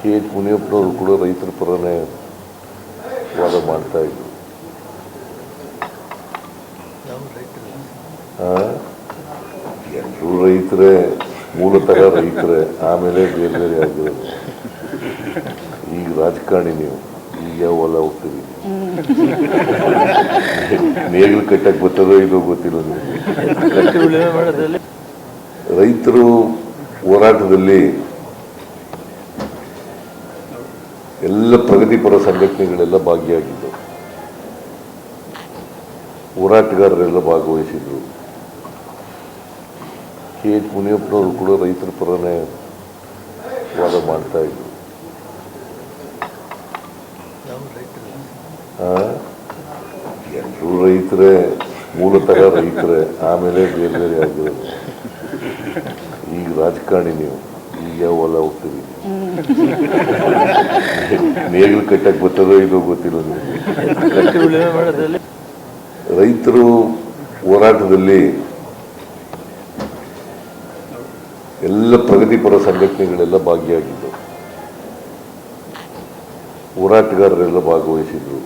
K H ಮುನಿಯಪ್ಪನವರು ಕೂಡ ರೈತರ ಪರನೇ ವಾದ ಮಾಡ್ತಾ ಇದ್ರು. ಎಲ್ಲರೂ ರೈತರೇ ಮೂಲತಃ ರೈತರೇ ಆಮೇಲೆ ಬೇರೆ ಬೇರೆ ಆಗಿರೋದು. ಈಗ ರಾಜಕಾರಣಿ ನೀವು ಈಗ ಹೊಲ ಹೋಗ್ತೀವಿ ನೇಗಿಲು ಕಟ್ಟಕ್ಕೆ ಬರ್ತದೋ ಇದು ಗೊತ್ತಿಲ್ಲ ನಿಮಗೆ. ರೈತರು ಹೋರಾಟದಲ್ಲಿ ಎಲ್ಲ ಪ್ರಗತಿಪರ ಸಂಘಟನೆಗಳೆಲ್ಲ ಭಾಗಿಯಾಗಿದ್ದವು. ಹೋರಾಟಗಾರರೆಲ್ಲ ಭಾಗವಹಿಸಿದ್ರು. ಕೆ. ಎಚ್. ಮುನಿಯಪ್ಪನವರು ಕೂಡ ರೈತರ ಪರನೇ ವಾದ ಮಾಡ್ತಾ ಇದ್ರು. ಎಲ್ಲರೂ ರೈತರೇ, ಮೂಲತಃ ರೈತರೇ, ಆಮೇಲೆ ಬೇರೆ ಬೇರೆ ಆಗಿರೋದು. ಈಗ ರಾಜಕಾರಣಿ ನೀವು, ಈಗ ಹೊಲ ಹೋಗ್ತೀವಿ ನೇಗಿಲು ಕಟ್ಟಕ್ಕೆ ಬರ್ತದೋ ಇದು ನಿಮಗೆ ರೈತರು ಹೋರಾಟದಲ್ಲಿ ಎಲ್ಲ ಪ್ರಗತಿಪರ ಸಂಘಟನೆಗಳೆಲ್ಲ ಭಾಗಿಯಾಗಿದ್ದವು ಹೋರಾಟಗಾರರೆಲ್ಲ ಭಾಗವಹಿಸಿದ್ರು.